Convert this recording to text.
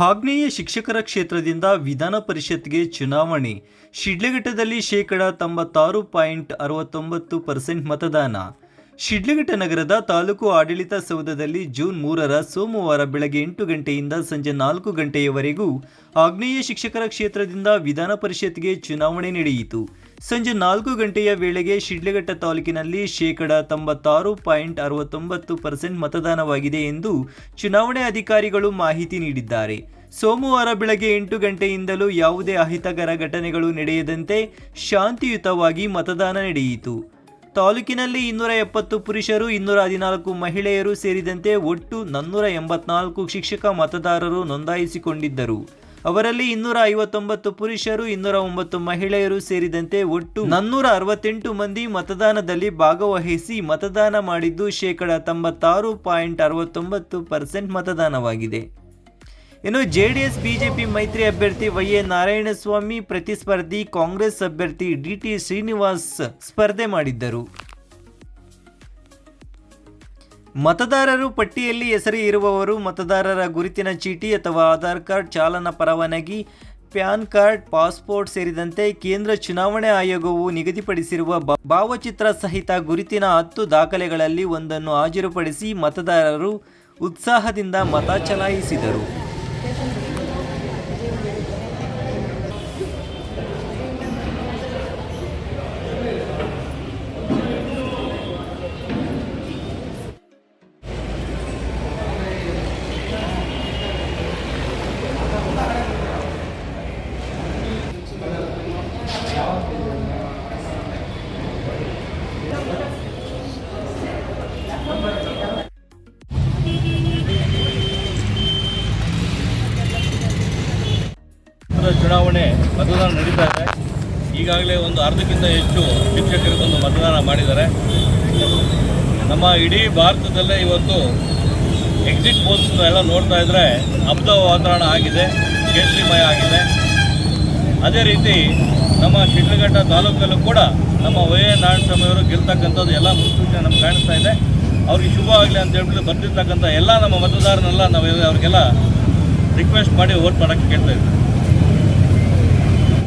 ಆಗ್ನೇಯ ಶಿಕ್ಷಕರ ಕ್ಷೇತ್ರದಿಂದ ವಿಧಾನ ಪರಿಷತ್ಗೆ ಚುನಾವಣೆ. ಶಿಡ್ಲಘಟ್ಟದಲ್ಲಿ ಶೇಕಡ ತೊಂಬತ್ತಾರು ಪಾಯಿಂಟ್ ಅರವತ್ತೊಂಬತ್ತು ಪರ್ಸೆಂಟ್ ಮತದಾನ. ಶಿಡ್ಲಘಟ್ಟ ನಗರದ ತಾಲೂಕು ಆಡಳಿತ ಸೌಧದಲ್ಲಿ ಜೂನ್ ಮೂರರ ಸೋಮವಾರ ಬೆಳಗ್ಗೆ ಎಂಟು ಗಂಟೆಯಿಂದ ಸಂಜೆ ನಾಲ್ಕು ಗಂಟೆಯವರೆಗೂ ಆಗ್ನೇಯ ಶಿಕ್ಷಕರ ಕ್ಷೇತ್ರದಿಂದ ವಿಧಾನ ಪರಿಷತ್ಗೆ ಚುನಾವಣೆ ನಡೆಯಿತು. ಸಂಜೆ ನಾಲ್ಕು ಗಂಟೆಯ ವೇಳೆಗೆ ಶಿಡ್ಲಘಟ್ಟ ತಾಲೂಕಿನಲ್ಲಿ ಶೇಕಡ ತೊಂಬತ್ತಾರು ಪಾಯಿಂಟ್ ಅರವತ್ತೊಂಬತ್ತು ಪರ್ಸೆಂಟ್ ಮತದಾನವಾಗಿದೆ ಎಂದು ಚುನಾವಣೆ ಅಧಿಕಾರಿಗಳು ಮಾಹಿತಿ ನೀಡಿದ್ದಾರೆ. ಸೋಮವಾರ ಬೆಳಗ್ಗೆ ಎಂಟು ಗಂಟೆಯಿಂದಲೂ ಯಾವುದೇ ಅಹಿತಕರ ಘಟನೆಗಳು ನಡೆಯದಂತೆ ಶಾಂತಿಯುತವಾಗಿ ಮತದಾನ ನಡೆಯಿತು. ತಾಲೂಕಿನಲ್ಲಿ ಇನ್ನೂರ ಎಪ್ಪತ್ತು ಪುರುಷರು, ಇನ್ನೂರ ಹದಿನಾಲ್ಕು ಮಹಿಳೆಯರು ಸೇರಿದಂತೆ ಒಟ್ಟು ನಾನ್ನೂರ ಎಂಬತ್ನಾಲ್ಕು ಶಿಕ್ಷಕ ಮತದಾರರು ನೋಂದಾಯಿಸಿಕೊಂಡಿದ್ದರು. ಅವರಲ್ಲಿ ಇನ್ನೂರ ಐವತ್ತೊಂಬತ್ತು ಪುರುಷರು, ಇನ್ನೂರ ಒಂಬತ್ತು ಮಹಿಳೆಯರು ಸೇರಿದಂತೆ ಒಟ್ಟು ನಾನ್ನೂರ ಅರವತ್ತೆಂಟು ಮಂದಿ ಮತದಾನದಲ್ಲಿ ಭಾಗವಹಿಸಿ ಮತದಾನ ಮಾಡಿದ್ದು ಶೇಕಡ ತೊಂಬತ್ತಾರು ಪಾಯಿಂಟ್ ಅರವತ್ತೊಂಬತ್ತು ಪರ್ಸೆಂಟ್ ಮತದಾನವಾಗಿದೆ. ಇನ್ನು ಜೆಡಿಎಸ್, ಬಿಜೆಪಿ ಮೈತ್ರಿ ಅಭ್ಯರ್ಥಿ ವೈ ಎ ನಾರಾಯಣಸ್ವಾಮಿ ಪ್ರತಿಸ್ಪರ್ಧಿ ಕಾಂಗ್ರೆಸ್ ಅಭ್ಯರ್ಥಿ ಡಿಟಿ ಶ್ರೀನಿವಾಸ್ ಸ್ಪರ್ಧೆ ಮಾಡಿದ್ದರು. ಮತದಾರರು ಪಟ್ಟಿಯಲ್ಲಿ ಹೆಸರು ಇರುವವರು ಮತದಾರರ ಗುರುತಿನ ಚೀಟಿ ಅಥವಾ ಆಧಾರ್ ಕಾರ್ಡ್ ಚಾಲನಾ ಪರವಾನಗಿ, ಪ್ಯಾನ್ ಕಾರ್ಡ್, ಪಾಸ್ಪೋರ್ಟ್ ಸೇರಿದಂತೆ ಕೇಂದ್ರ ಚುನಾವಣೆ ಆಯೋಗವು ನಿಗದಿಪಡಿಸಿರುವ ಭಾವಚಿತ್ರ ಸಹಿತ ಗುರುತಿನ ಹತ್ತು ದಾಖಲೆಗಳಲ್ಲಿ ಒಂದನ್ನು ಹಾಜರುಪಡಿಸಿ ಮತದಾರರು ಉತ್ಸಾಹದಿಂದ ಮತ ಚಲಾಯಿಸಿದರು. Thank you. ಚುನಾವಣೆ ಮತದಾನ ನಡೀತಾ ಇದೆ. ಈಗಾಗಲೇ ಒಂದು ಅರ್ಧಕ್ಕಿಂತ ಹೆಚ್ಚು ಶಿಕ್ಷಕರು ಬಂದು ಮತದಾನ ಮಾಡಿದ್ದಾರೆ. ನಮ್ಮ ಇಡೀ ಭಾರತದಲ್ಲೇ ಇವತ್ತು ಎಕ್ಸಿಟ್ ಪೋಲ್ಸ್ ಎಲ್ಲ ನೋಡ್ತಾ ಇದ್ದರೆ ಹಬ್ಬದ ವಾತಾವರಣ ಆಗಿದೆ, ಕೇಸರಿಮಯ ಆಗಿದೆ. ಅದೇ ರೀತಿ ನಮ್ಮ ಶಿಡ್ಲಘಟ್ಟ ತಾಲೂಕಲ್ಲೂ ಕೂಡ ನಮ್ಮ ವೈ ಎ ನಾರಾಯಣಸ್ವಾಮಿಯವರು ಗೆಲ್ತಕ್ಕಂಥದ್ದು ಎಲ್ಲ ಮುನ್ಸೂಚನೆ ನಮ್ಗೆ ಕಾಣಿಸ್ತಾ ಇದೆ. ಅವ್ರಿಗೆ ಶುಭ ಆಗಲಿ ಅಂತ ಹೇಳ್ಬಿಟ್ಟು ಬರ್ತಿರ್ತಕ್ಕಂಥ ಎಲ್ಲ ನಮ್ಮ ಮತದಾರನೆಲ್ಲ ನಾವು ಅವ್ರಿಗೆಲ್ಲ ರಿಕ್ವೆಸ್ಟ್ ಮಾಡಿ ವೋಟ್ ಮಾಡೋಕ್ಕೆ ಕೇಳ್ತಾ ಇದ್ದೀವಿ